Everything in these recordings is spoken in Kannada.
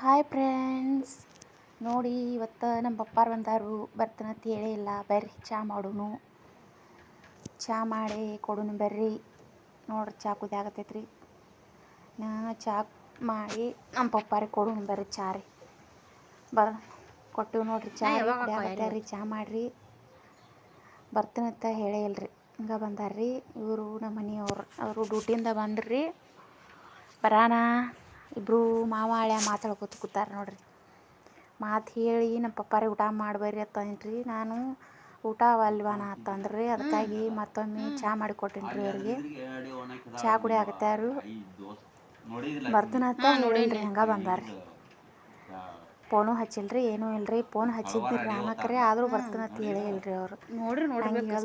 Hi friends. ನೋಡಿ ಇವತ್ತು ನಮ್ಮ ಪಪ್ಪಾರು ಬಂದಾರು. ಬರ್ತನಂತ ಹೇಳೇ ಇಲ್ಲ. ಬರ್ರಿ ಚಾ ಮಾಡೋನು. ಚಾ ಮಾಡಿ ಕೊಡೋನು ಬರ್ರಿ. ನೋಡ್ರಿ ಚಾ ಕುದಿಯಾಗತ್ತೈತ್ರಿ ನಾ ಚಾ ಮಾಡಿ ನಮ್ಮ ಪಪ್ಪಾರಿಗೆ ಕೊಡೋನು ಬರ್ರಿ ಚಾ ರೀ. ಬ ಕೊಟ್ಟಿವಿ ನೋಡ್ರಿ ಚಾ ರೀ ಚಾ ಮಾಡಿರಿ. ಬರ್ತಾನಂತ ಹೇಳೇ ಇಲ್ಲರಿ ಹಿಂಗೆ ಬಂದಾರ್ರಿ ಇವರು ನಮ್ಮ ಮನೆಯವ್ರು. ಅವರು ಡ್ಯೂಟಿಯಿಂದ ಬಂದ್ರಿ. ಬರಾನ? ಇಬ್ಬರು ಮಾವ ಹಳ್ಯ ಮಾತಾಡ್ಕೊತ ಕೂತಾರ ನೋಡ್ರಿ. ಮಾತು ಹೇಳಿ ನಮ್ಮ ಪಪ್ಪಾರಿ ಊಟ ಮಾಡ್ಬೇರಿ ಅಂತಂದ್ರಿ. ನಾನು ಊಟ ಅಲ್ವಾನ ಅಂತಂದ್ರಿ ಅದಕ್ಕಾಗಿ ಮತ್ತೊಮ್ಮೆ ಚಹಾ ಮಾಡಿ ಕೊಟ್ಟಿನ್ರಿ ಅವ್ರಿಗೆ. ಚಹಾ ಕುಡಿ ಆಗತ್ತಾರು ಬರ್ತಾನಂತ ನೋಡಿನ್ರಿ ಹಂಗೆ ಬಂದಾರ್ರಿ. ಫೋನು ಹಚ್ಚಿಲ್ರಿ ಏನೂ ಇಲ್ರಿ. ಫೋನ್ ಹಚ್ಚಿದ್ರಿ ರಾಮಕ್ಕರಿ ಆದರೂ ಬರ್ತನಂತ ಹೇಳೇ ಇಲ್ರಿ ಅವರು. ನೋಡ್ರಿ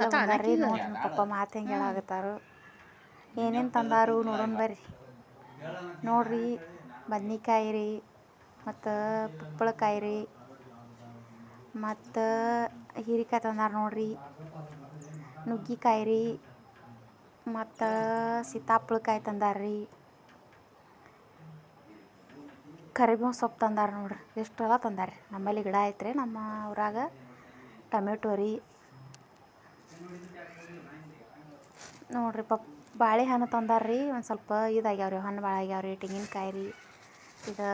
ಬಂದಾರ್ರಿ ನೋಡ್ರಿ ಪಪ್ಪ ಮಾತು ಹೆಂಗೆ ಹೇಳಾಕತ್ತಾರು. ಏನೇನು ತಂದಾರು ನೋಡೋಣ ಬರ್ರಿ. ನೋಡ್ರಿ, ಬದ್ನಿಕಾಯಿ ರೀ, ಮತ್ತು ಪಪ್ಪಳಕಾಯಿ ರೀ, ಮತ್ತು ಹೀರಿಕಾಯಿ ತಂದಾರ ನೋಡ್ರಿ, ನುಗ್ಗಿಕಾಯಿ ರೀ, ಮತ್ತು ಸೀತಾಫಲಕಾಯಿ ತಂದಾರ ರೀ ಕರಿಬೇವು ಸೊಪ್ಪು ತಂದಾರ ನೋಡ್ರಿ, ಎಷ್ಟೆಲ್ಲ ತಂದಾರ ರೀ ನಮ್ಮಲ್ಲಿ ಗಿಡ ಐತ್ರಿ, ನಮ್ಮ ಊರಾಗ ಟೊಮೆಟೊ ರೀ. ನೋಡ್ರಿ ಪಪ್ ಬಾಳೆಹಣ್ಣು ತಂದಾರ್ರಿ, ಒಂದು ಸ್ವಲ್ಪ ಇದಾಗ್ಯಾವ ರೀ ಹಣ್ಣು ಭಾಳ ಆಗ್ಯಾವ ರೀ ತೆಂಗಿನಕಾಯಿ ರೀ. ಇದು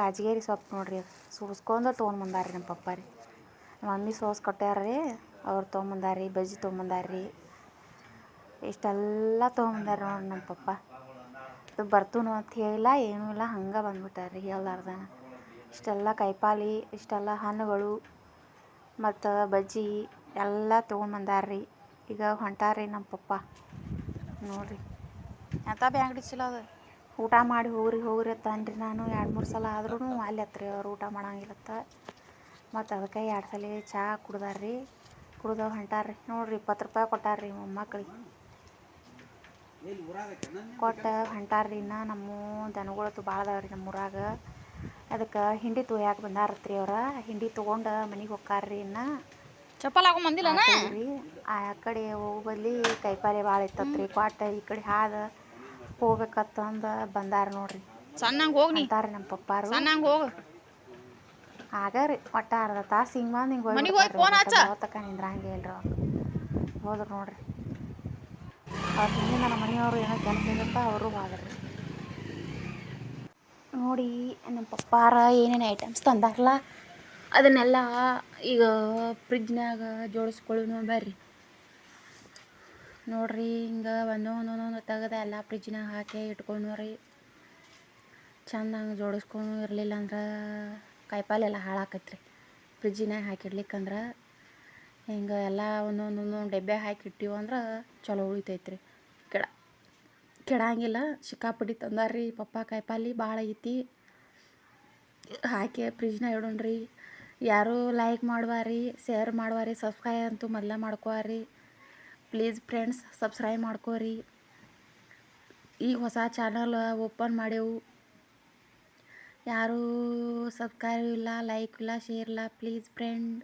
ರಾಜಗಿರಿ ಸೊಪ್ಪು ನೋಡಿರಿ, ಅದು ತೊಗೊಂಡ್ಬಂದಾರ ರೀ ನಮ್ಮ ಪಪ್ಪ ರೀ ಮಮ್ಮಿ ಸೋಸ್ ಕೊಟ್ಟಾರ್ರಿ ಅವ್ರು ತೊಗೊಂಬಂದಾರ್ರಿ ಬಜ್ಜಿ ತೊಗೊಂಬಂದಾರ್ರಿ ಇಷ್ಟೆಲ್ಲ ತೊಗೊಂಬಂದಾರ ನೋಡಿ ನಮ್ಮ ಪಪ್ಪ. ಇದು ಬರ್ತೂನು ಅಂತ ಹೇಳಿಲ್ಲ, ಏನೂ ಇಲ್ಲ, ಹಂಗೆ ಬಂದ್ಬಿಟ್ಟಾರ್ರಿ ಹೇಳ್ಲಾರ್ದನ ಇಷ್ಟೆಲ್ಲ ಕೈಪಾಲಿ ಇಷ್ಟೆಲ್ಲ ಹಣ್ಣುಗಳು, ಮತ್ತು ಬಜ್ಜಿ ಎಲ್ಲ ತೊಗೊಂಬಂದಾರ್ರಿ ಈಗ ಹೊಂಟಾರ್ರಿ ನಮ್ಮ ಪಪ್ಪ. ನೋಡ್ರಿ. ಎಂಥ ಅಂಗಡಿ ಚಲೋ ಅದ. ಊಟ ಮಾಡಿ ಹೋಗ್ರಿ ಹೋಗ್ರಿ ಅಂತನ್ರಿ ನಾನು. ಎರಡು ಮೂರು ಸಲ ಆದ್ರೂ ಅಲ್ಲಿ ಹತ್ರಿ ಅವ್ರು ಊಟ ಮಾಡಂಗಿಲ್ಲತ್ತ. ಮತ್ತು ಅದಕ್ಕೆ ಎರಡು ಸಲ ಚಹಾ ಕುಡ್ದಾರ್ರಿ. ಕುಡ್ದು ಹೊಂಟಾರ್ರಿ. ನೋಡ್ರಿ ಇಪ್ಪತ್ತು ರೂಪಾಯಿ ಕೊಟ್ಟಾರ್ರಿ ಮೊಮ್ಮಕ್ಳಿಗೆ. ಕೊಟ್ಟು ಹೊಂಟಾರ್ರಿ ಇನ್ನು. ನಮ್ಮ ದನಗಳತ್ತು ಭಾಳ ಅದಾವ್ರಿ ನಮ್ಮ ಊರಾಗ ಅದಕ್ಕೆ ಹಿಂಡಿ ತೊಯ್ಯಾಕೆ ಬಂದಾರತ್ರಿ ಅವ್ರು. ಹಿಂಡಿ ತೊಗೊಂಡು ಮನೆಗೆ ಹೊಕ್ಕಾರ್ರಿ ಇನ್ನು. ಚಪ್ಪಲ್ ಹಾಕೊಂಡ್ ಬಂದಿಲ್ಲನ ಆ ಕಡೆ ಹೋಗೋ ಬದ್ಲಿ ಕೈಪಾಲೆ ಭಾಳ ಇತ್ತತ್ರಿ ಕ್ವಾಟ ಈ ಕಡೆ ಹಾದ ಹೋಗ್ಬೇಕತ್ತಂದ ಬಂದಾರ ನೋಡ್ರಿ. ಸಣ್ಣಂಗೆ ಹೋಗಿ ನೀ. ಅಂತಾರ ನಮ್ಮ ಪಪ್ಪಾರು. ಸಣ್ಣಂಗೆ ಹೋಗು. ಆಗ ರೀ ಒಟ್ಟ ಅರ್ಧ ತಾಸು ಹಿಂಗೆ ಬಂದು ಹಿಂಗೆ ಮನಿಗ್ ಹೋಗಿ phone ಹಚ್ಚ. ತಕ್ಕ ನಿಂದ್ರಂಗೆ ಇಲ್ರಿ ಅವ್ರು. ಹೋದ್ರು ನೋಡ್ರಿ. ಅವ್ರ ಹಿಂದಿನ ನಮ್ಮ ಮನೆಯವರು ಏನೋ ಕೆಲಸ ಅವರು ಹೋದ್ರಿ. ನೋಡಿ ನಮ್ಮ ಪಪ್ಪಾರ ಏನೇನು ಐಟಮ್ಸ್ ತಂದಾರಲ್ಲ ಅದನ್ನೆಲ್ಲ ಈಗ ಫ್ರಿಜ್ನಾಗ ಜೋಡಿಸ್ಕೊಳ್ಳೋನು ಬರ್ರಿ. ನೋಡ್ರಿ ಹಿಂಗೆ ಒಂದೊಂದು ಒಂದೊಂದು ತೆಗೆದ ಎಲ್ಲ ಫ್ರಿಜ್ನಾಗ ಹಾಕಿ ಇಟ್ಕೊಂಡ್ರಿ ಚಂದ ಹಂಗೆ ಜೋಡಿಸ್ಕೊಂಡು ಇರಲಿಲ್ಲ ಅಂದ್ರೆ ಕಾಯಿಪಲ್ಲೆ ಎಲ್ಲ ಹಾಳಾಕತ್ರಿ ಫ್ರಿಜ್ಜಿನಾಗ ಹಾಕಿಡ್ಲಿಕ್ಕಂದ್ರೆ ಹಿಂಗೆ ಎಲ್ಲ ಒಂದೊಂದು ಡಬ್ಬೆ ಹಾಕಿ ಇಟ್ಟಿವು ಅಂದ್ರೆ ಚಲೋ ಉಳಿತೈತ್ರಿ. ಕೆಡ, ಕೆಡಂಗಿಲ್ಲ ಸಿಕ್ಕಾಪಟ್ಟಿ ತಂದಾರ್ರಿ ಪಪ್ಪ ಕಾಯಿಪಲ್ಲೆ ಭಾಳ ಐತಿ. ಹಾಕಿ ಫ್ರಿಜ್ನಾಗ ಇಡೋಣ್ರಿ. ಯಾರು ಲೈಕ್ ಮಾಡುವಾರಿ ಶೇರ್ ಮಾಡುವಾರಿ ಸಬ್ಸ್ಕ್ರೈಬ್ ಅಂತೂ ಮೊದಲ ಮಾಡ್ಕೋರಿ ಪ್ಲೀಸ್ ಫ್ರೆಂಡ್ಸ್ ಸಬ್ಸ್ಕ್ರೈಬ್ ಮಾಡ್ಕೋರಿ ಈಗ ಹೊಸ ಚಾನಲ್ ಓಪನ್ ಮಾಡೇವು. ಯಾರೂ ಸಬ್ಸ್ಕ್ರೈಬ್ ಇಲ್ಲ ಲೈಕ್ ಇಲ್ಲ ಶೇರ್ ಇಲ್ಲ ಪ್ಲೀಸ್ ಫ್ರೆಂಡ್